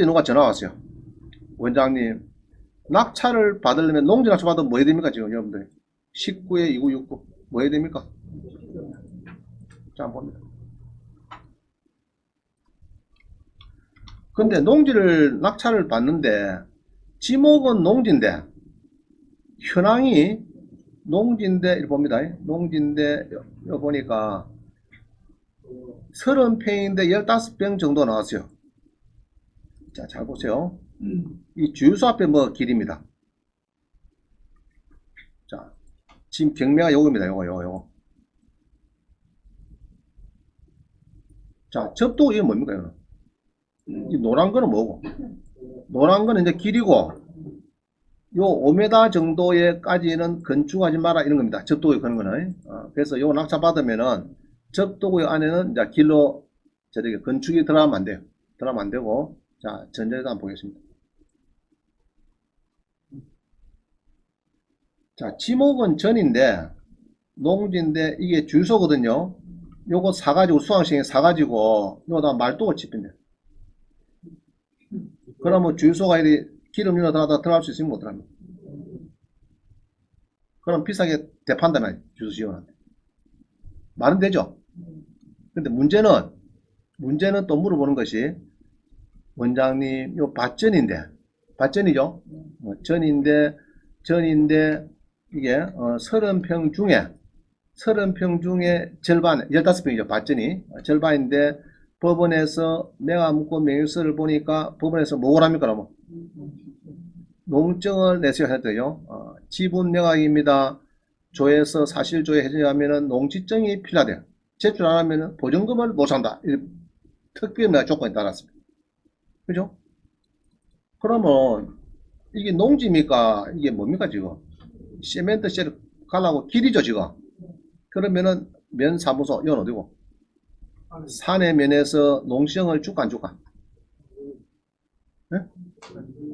어제 누가 전화 왔어요. 원장님, 낙찰을 받으려면 농지 낙찰 받으면 뭐 해야 됩니까, 지금 여러분들? 19에 2969. 뭐 해야 됩니까? 자, 한번 봅니다. 근데 농지를 낙찰을 받는데, 지목은 농지인데, 현황이 농지인데, 이렇게 봅니다. 농지인데, 여, 여 보니까, 30평인데 15평 정도 나왔어요. 자, 잘 보세요. 이 주유소 앞에 뭐 길입니다. 자, 지금 경매가 요겁니다. 요거, 요거, 요거. 자, 접도 이게 뭡니까, 이거? 이 노란 거는 뭐고? 노란 거는 이제 길이고, 요 5m 정도에까지는 건축하지 마라 이런 겁니다. 접도에 그런 거는. 어, 그래서 요 낙차 받으면은 접도구역 안에는 이제 길로 저렇게 건축이 들어가면 안 돼요. 들어가면 안 되고, 자, 전제도 한번 보겠습니다. 자, 지목은 전인데, 농지인데, 이게 주소거든요. 요거 사가지고, 수강생이 사가지고, 요거다 말뚝을 짚힌대. 그러면 주소가 이리 기름 넣어 들어가다 들어갈 수 있으면 못 들어갑니다. 그럼 비싸게 대판다면 주소 지원한테. 말은 되죠? 근데 문제는, 문제는 또 물어보는 것이, 원장님, 요 밭전인데, 밭전이죠? 어, 전인데, 전인데, 이게, 어, 30평 중에, 30평 중에 절반, 15평이죠, 밭전이. 어, 절반인데, 법원에서 내가 묻고 명의서를 보니까 법원에서 뭐를 합니까, 그러면? 농증을 내세요 했더요. 어, 지분 명확입니다. 조에서 사실 조회 해주려면은 농지증이 필요하대요. 제출 안 하면은 보증금을 못 산다. 이 특별한 조건이 따랐습니다. 그죠? 그러면 이게 농지입니까? 이게 뭡니까 지금? 시멘트 셀 가려고 길이죠 지금. 그러면은 면 사무소 이건 어디고? 산의 면에서 농시정을 줄까 안 줄까? 예?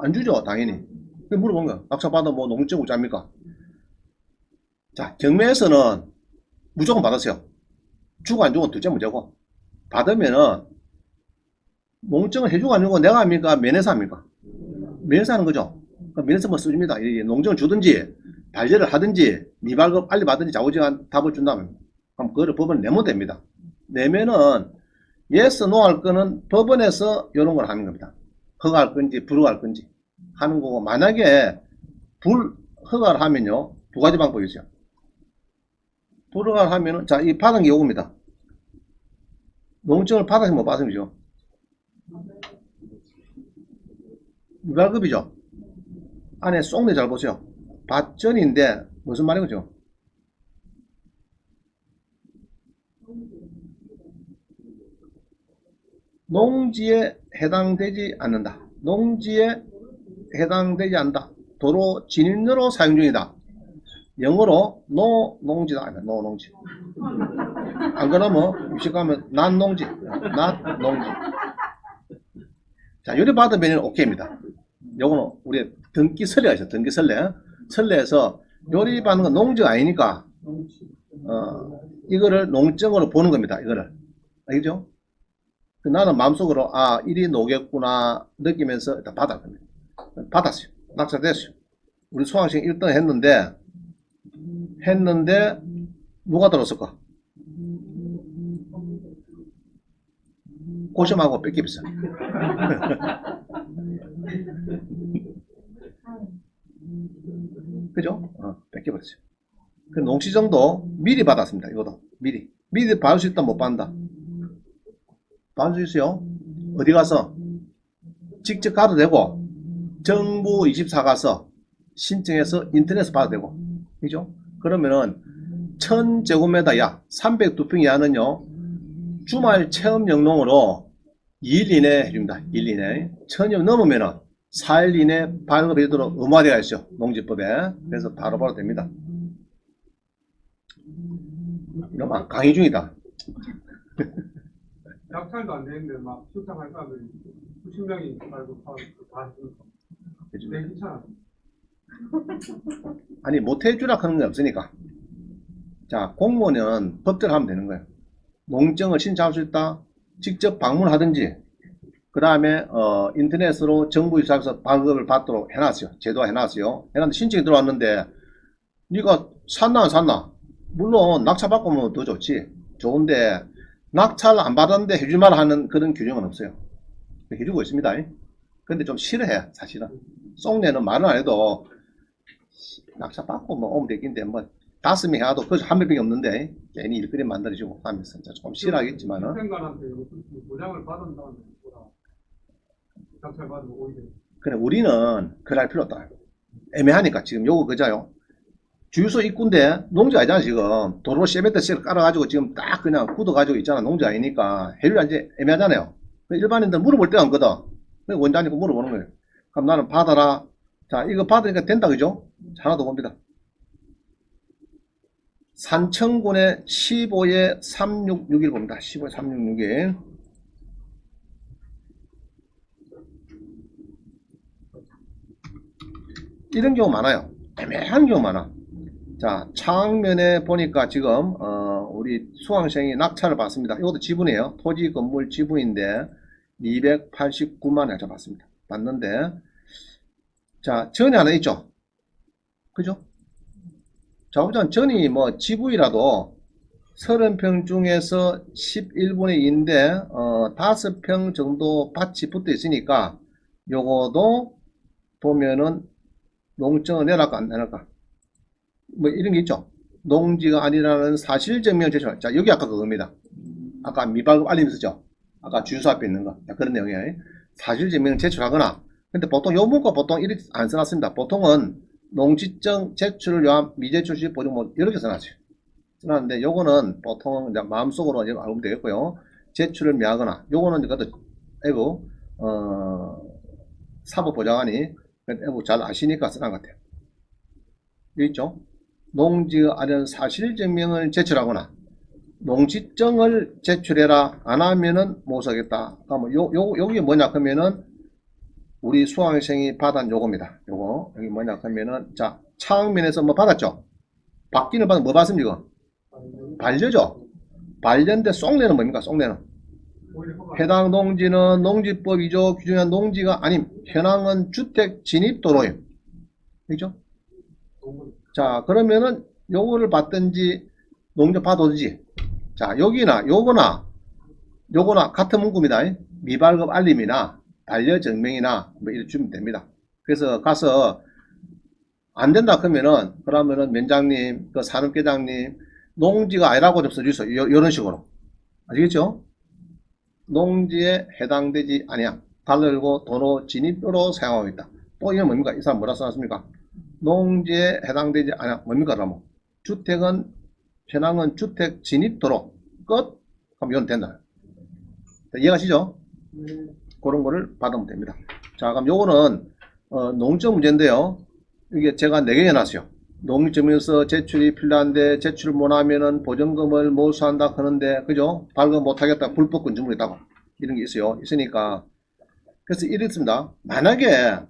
안 주죠 당연히. 그 물어본 거야. 낙찰 받아 뭐 농지증 우짜입니까? 자 경매에서는 무조건 받으세요. 주고 안 주고 둘째 문제고 받으면은 농증을 해주고 안 주고 내가 합니까? 면에서 합니까? 면에서 하는 거죠. 그 면에서 뭐. 이 농증을 주든지 발제를 하든지 미발급 빨리 받든지 자우지간 답을 준다면 그럼 그거를 법원에 내면 됩니다. 내면은 yes, no 할 거는 법원에서 이런 걸 하는 겁니다. 허가할 건지 불허할 건지 하는 거고 만약에 불 허가를 하면요 두 가지 방법이 있어요. 불허가를 하면은 자 이 받은 게 요겁니다. 농증을 받아서 못 받은 거죠. 유발급이죠. 안에 쏙내 잘 보세요. 밭전인데 무슨 말인 거죠? 농지에 해당되지 않는다. 농지에 해당되지 않는다. 도로 진입로로 사용 중이다. 영어로 no 농지다. 아니, no 농지. 안 그러면 유식 가면 난 농지. not 농지. 자, 요리 받으면 오케이입니다. 요거는 우리 등기 설례가 있어. 등기 설례. 설례에서 요리 받는 건 농지가 아니니까 어, 이거를 농증으로 보는 겁니다. 이거를. 알겠죠? 그 나는 마음속으로 아 일이 노겠구나 느끼면서 일단 겁니다. 받았어요. 낙찰됐어요. 우리 수강생 1등 했는데 했는데 누가 들었을까? 고심하고 뺏기면서 그죠? 어, 뺏겨버렸어요. 그 농시정도 미리 받았습니다. 이거도 미리 미리 받을 수 있다 못 받는다. 받을 수 있어요. 어디 가서 직접 가도 되고 정부 24 가서 신청해서 인터넷에서 봐도 되고 그죠? 그러면은 1000제곱미터 약 302평 이하는요 주말 체험 영농으로 2일 이내 해줍니다. 2일 이내 1000여 넘으면은 4일 이내 발급해주도록 의무화되어 있죠. 농지법에. 그래서 바로바로 됩니다. 이러면 강의 중이다. 낙찰도 안 되는데 막 신청할 사람들이 수십 명이 말고 다, 되게 귀찮아. 아니 못해주라 하는 게 없으니까 자 공무원은 법대로 하면 되는 거예요 농정을 신청할 수 있다 직접 방문하든지 그 다음에 어, 인터넷으로 정부 유사에서 발급을 받도록 해놨어요. 제도화 해놨어요. 해놨는데 신청이 들어왔는데 네가 샀나 안 샀나? 물론 낙찰 받고 오면 더 좋지. 좋은데 낙찰 안 받았는데 해줄만 하는 그런 규정은 없어요. 해주고 있습니다. 근데 좀 싫어해 사실은. 쏙내는 말은 안 해도 낙찰 받고 뭐 오면 되긴데 뭐 다섯 명 해도 그저 한 명밖에 없는데 괜히 일거리 만들어주고 하면서 좀 싫어하겠지만은 보장을 받은 다음에 그래 우리는 그럴 필요 없다. 애매하니까 지금 요거 그자요. 주유소 입구인데 농지 아니잖아 지금 도로 세메트씩 깔아가지고 지금 딱 그냥 굳어가지고 있잖아 농지 아니니까 해를 이제 애매하잖아요. 그 일반인들 물어볼 데가 없거든. 원장님께 물어보는 거예요. 그럼 나는 받아라. 자 이거 받으니까 된다 그죠? 자, 하나 더 봅니다. 산청군의 15에 366일 봅니다. 15에 366일. 이런 경우 많아요. 애매한 경우 많아. 자, 창면에 보니까 지금, 어, 우리 수강생이 낙찰을 받습니다. 이것도 지분이에요. 토지 건물 지분인데, 289만 원 잡았습니다. 받는데, 자, 전이 하나 있죠? 그죠? 자, 우선 전이 뭐 지분이라도 30평 중에서 11분의 2인데, 어, 5평 정도 밭이 붙어 있으니까, 요거도 보면은 농정을 내놨까 안 내놨까 뭐 이런 게 있죠. 농지가 아니라는 사실 증명 제출 자 여기 아까 그겁니다. 아까 미발급 알림 쓰죠? 아까 주유소 앞에 있는 거. 자, 그런 내용이에요. 사실 증명 제출하거나. 근데 보통 요 문구 보통 이렇게 안 써놨습니다. 보통은 농지증 제출을 위한 미제출 시 보증 뭐 이렇게 써놨어요. 써놨는데 요거는 보통 이제 마음속으로 이제 알면 되겠고요. 제출을 미하거나. 요거는 그것도 에고 어 사법보장관이 애고 잘 아시니까 쓰는 것 같아요. 여기 있죠? 농지의 아련 사실증명을 제출하거나 농지증을 제출해라 안 하면은 못 서겠다. 그러면 요, 요, 여기 뭐냐 그러면은 우리 수강생이 받은 요겁니다. 요거 여기 뭐냐 그러면은 자 차항면에서 뭐 받았죠? 받기는 받은 뭐 받습니까? 반려죠. 반려인데 쏙내는 뭡니까? 허가 해당 농지는 농지법 2조 규정한 농지가 아님 현황은 주택 진입도로임. 그죠? 자 그러면은 요거를 받든지 농지 받든지 자 여기나 요거나 요거나 같은 문구입니다. 미발급 알림이나 반려증명이나 뭐 이렇게 주면 됩니다. 그래서 가서 안 된다 그러면은 그러면은 면장님 그 산업계장님 농지가 아니라고 좀 써주세요. 요, 이런 식으로 아시겠죠? 농지에 해당되지 아니야. 달러고 도로 진입으로 사용하고 있다. 또 이건 뭡니까? 이 사람 뭐라 써놨습니까? 농지에 해당되지 않아. 뭡니까? 그러면 주택은 현황은 주택 진입도로 끝. 그럼 이건 된다. 자, 이해가시죠? 네. 그런 거를 받으면 됩니다. 자, 그럼 요거는 어, 농점 문제인데요. 이게 제가 4개 해놨어요. 농지점에서 제출이 필요한데 제출 못하면은 보증금을 몰수한다 하는데 그죠? 발급 못하겠다 불법 건축물이 있다고 이런 게 있어요. 있으니까 그래서 이랬습니다. 만약에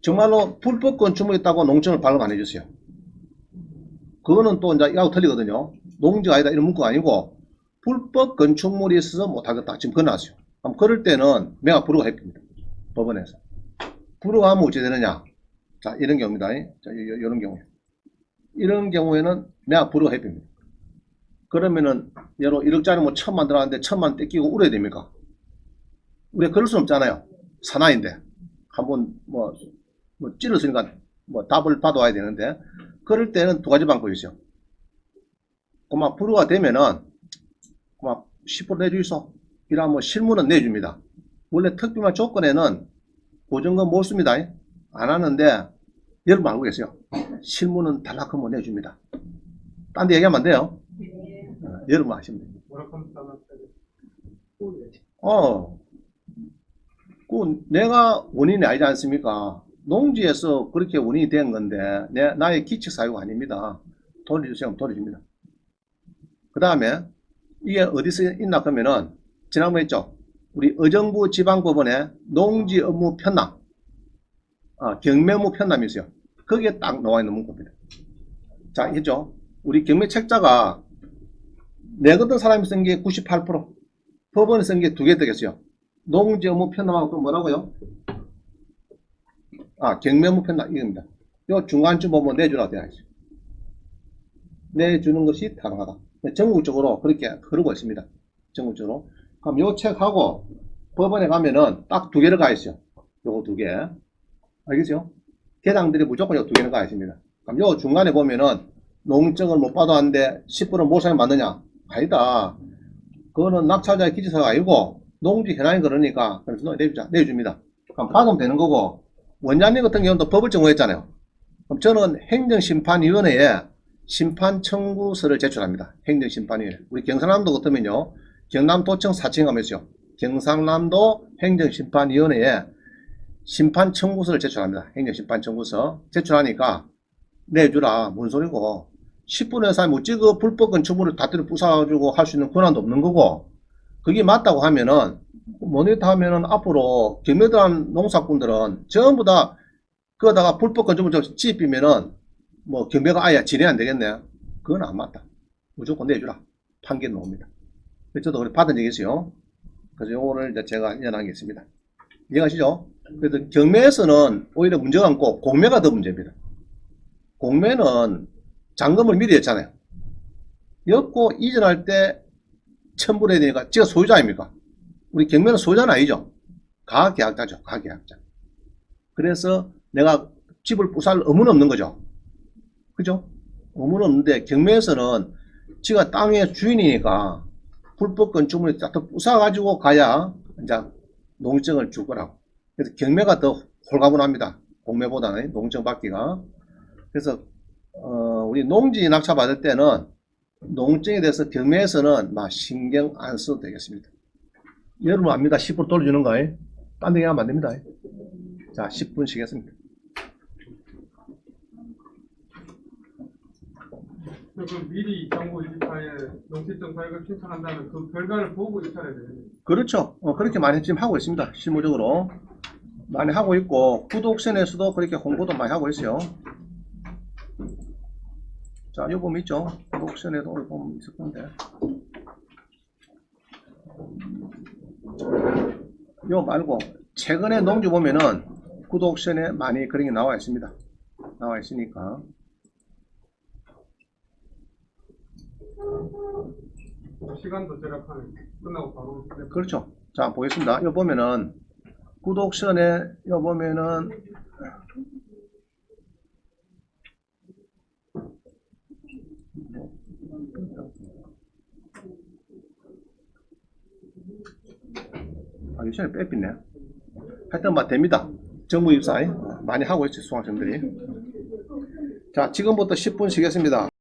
정말로 불법 건축물이 있다고 농점을 발급 안 해주세요. 그거는 또 이제 이하고 틀리거든요. 농지가 아니다 이런 문구가 아니고 불법 건축물이 있어서 못하겠다 지금 그어놨어요. 그럼 그럴 때는 매각 불허가 해줍니다. 법원에서. 불허하면 어찌 되느냐? 자, 이런 경우입니다. 자, 요, 요- 이런 경우에. 이런 경우에는 매각 불허가 해줍니다. 그러면은, 예로 1억짜리 뭐 천만 들어갔는데 천만 떼끼고 울어야 됩니까? 우리가 그럴 수 없잖아요. 사나인데. 한번 뭐, 뭐 찔렀으니까 뭐 답을 받아와야 되는데, 그럴 때는 두 가지 방법이 있어요. 그만 불허가 되면은, 그만 10% 내주이소. 이런 뭐 실무는 내줍니다. 원래 특별한 조건에는 보증금 못 씁니다. 안 하는데 여러분 알고 계세요. 실무는 달라크면 내줍니다. 딴 데 얘기하면 안 돼요. 어, 여러분 따라 어, 그 내가 원인이 아니지 않습니까? 농지에서 그렇게 원인이 된 건데 내, 나의 기칙 사유가 아닙니다. 돌려주세요. 돌려줍니다. 그 다음에 이게 어디서 있나 그러면은 지난번에 했죠. 우리 의정부 지방법원에 농지 업무 편남, 아, 경매무 편남이 있어요. 거기에 딱 나와 있는 문구입니다. 자, 했죠. 우리 경매 책자가 내거든 사람이 쓴 게 98%, 법원에 쓴게 두 개 되겠어요. 농지 업무 편담하고 또 뭐라고요? 아, 경매무 편담, 이겁니다. 요 중간쯤 보면 내주라 돼야지. 내주는 것이 타당하다. 전국적으로 그렇게 흐르고 있습니다. 전국적으로. 그럼 요 책하고 법원에 가면은 딱 두 개를 가 있어요. 요거 두 개. 알겠죠? 개당들이 무조건 요 두 개를 가 있습니다. 그럼 요 중간에 보면은 농증을 못 받았는데 10%는 모상이 맞느냐? 아니다. 그거는 낙찰자의 기지사가 아니고 농지 현황이 그러니까 그래서 너 내주자 내줍니다. 그럼 받으면 되는 거고 원장님 같은 경우는 또 법을 정오했잖아요. 그럼 저는 행정심판위원회에 심판 청구서를 제출합니다. 행정심판위원회. 우리 경상남도 같으면요. 경남도청 사칭 하면서요. 경상남도 행정심판위원회에 심판 청구서를 제출합니다. 행정 심판 청구서 제출하니까 내주라. 뭔 소리고. 10분의 3, 뭐, 찍어 불법 건축물을 다트를 부숴가지고 할 수 있는 권한도 없는 거고, 그게 맞다고 하면은, 모니터 하면은 앞으로 경매들한 농사꾼들은 전부 다, 그거다가 불법 건축물 좀 집이면은, 뭐, 경매가 아예 진행 안 되겠네. 그건 안 맞다. 무조건 내주라. 판결 나옵니다. 저도 그래 받은 적이 있어요. 그래서 이제 제가 연하겠습니다. 이해가시죠? 그래서 경매에서는 오히려 문제가 없고, 공매가 더 문제입니다. 공매는 잔금을 미리 했잖아요. 엮고 이전할 때 첨부를 해야 되니까 제가 소유자 아닙니까? 우리 경매는 소유자는 아니죠. 가계약자죠. 가계약자. 그래서 내가 집을 부수할 의무는 없는 거죠. 그죠? 의무는 없는데 경매에서는 지가 땅의 주인이니까 불법 건축물을 딱 부숴가지고 가야 이제 농증을 줄 거라고. 그래서 경매가 더 홀가분합니다. 공매보다는 농증 받기가. 그래서 어, 우리 농지 낙찰 받을 때는 농증에 대해서 경매에서는 막 신경 안 써도 되겠습니다. 여러분 압니다. 10% 돌려주는 거예요. 딴데 하면 안 됩니다. 자, 10분 쉬겠습니다. 그 미리 정부 입찰에 농지증 발급 신청한다는 그 결과를 보고 되는 거예요. 그렇죠. 어, 그렇게 많이 지금 하고 있습니다. 실무적으로. 많이 하고 있고, 구독선에서도 그렇게 홍보도 많이 하고 있어요. 자, 요 보면 있죠. 구독선에도 오늘 보면 있을 건데. 요 말고, 최근에 농지 보면은 구독선에 많이 그런 게 나와 있습니다. 나와 있으니까. 시간도 절약하는 끝나고 바로 그렇죠. 자, 보겠습니다. 요 보면은, 구독선에, 요 보면은, 아, 요즘에 빼삐네. 하여튼, 뭐, 됩니다. 정부 입사 많이 하고 있죠, 수강생들이. 자, 지금부터 10분 쉬겠습니다.